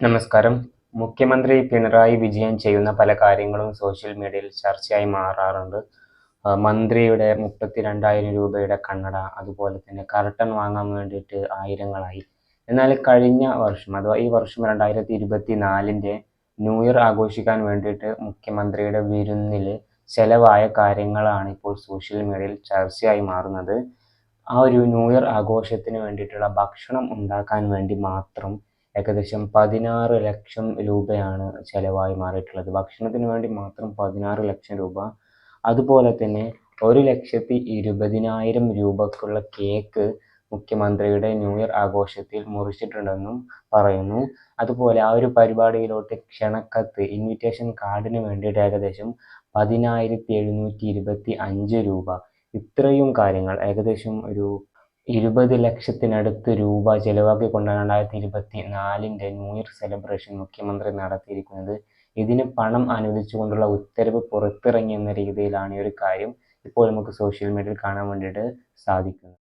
നമസ്കാരം. മുഖ്യമന്ത്രി പിണറായി വിജയൻ ചെയ്യുന്ന പല കാര്യങ്ങളും സോഷ്യൽ മീഡിയയിൽ ചർച്ചയായി മാറാറുണ്ട്. മന്ത്രിയുടെ മുപ്പത്തി രണ്ടായിരം രൂപയുടെ കണ്ണട അതുപോലെ തന്നെ കർട്ടൻ വാങ്ങാൻ വേണ്ടിയിട്ട് ആയിരങ്ങളായി. എന്നാൽ കഴിഞ്ഞ വർഷം അഥവാ ഈ വർഷം രണ്ടായിരത്തി ഇരുപത്തി നാലിന്റെ ന്യൂ ഇയർ ആഘോഷിക്കാൻ വേണ്ടിയിട്ട് മുഖ്യമന്ത്രിയുടെ വിരുന്നിൽ ചെലവായ കാര്യങ്ങളാണ് ഇപ്പോൾ സോഷ്യൽ മീഡിയയിൽ ചർച്ചയായി മാറുന്നത്. ആ ഒരു ന്യൂ ഇയർ ആഘോഷത്തിന് വേണ്ടിയിട്ടുള്ള ഭക്ഷണം ഉണ്ടാക്കാൻ വേണ്ടി മാത്രം ഏകദേശം പതിനാറ് ലക്ഷം രൂപയാണ് ചിലവായി മാറിയിട്ടുള്ളത്. ഭക്ഷണത്തിന് വേണ്ടി മാത്രം പതിനാറ് ലക്ഷം രൂപ. അതുപോലെ തന്നെ ഒരു ലക്ഷത്തി ഇരുപതിനായിരം രൂപക്കുള്ള കേക്ക് മുഖ്യമന്ത്രിയുടെ ന്യൂ ഇയർ ആഘോഷത്തിൽ മുറിച്ചിട്ടുണ്ടെന്നും പറയുന്നു. അതുപോലെ ആ ഒരു പരിപാടിയിലോട്ട് ക്ഷണക്കത്ത് ഇൻവിറ്റേഷൻ കാർഡിന് വേണ്ടിയിട്ട് ഏകദേശം പതിനായിരത്തി എഴുന്നൂറ്റി ഇരുപത്തി അഞ്ച് രൂപ. ഇത്രയും കാര്യങ്ങൾ ഏകദേശം ഒരു ഇരുപത് ലക്ഷത്തിനടുത്ത് രൂപ ചെലവാക്കിക്കൊണ്ടാണ് രണ്ടായിരത്തി ഇരുപത്തി നാലിന്റെ ന്യൂ ഇയർ സെലിബ്രേഷൻ മുഖ്യമന്ത്രി നടത്തിയിരിക്കുന്നത്. ഇതിന് പണം അനുവദിച്ചുകൊണ്ടുള്ള ഉത്തരവ് പുറത്തിറങ്ങി എന്ന രീതിയിലാണ് ഈ ഒരു കാര്യം ഇപ്പോൾ നമുക്ക് സോഷ്യൽ മീഡിയയിൽ കാണാൻ വേണ്ടിയിട്ട് സാധിക്കുന്നത്.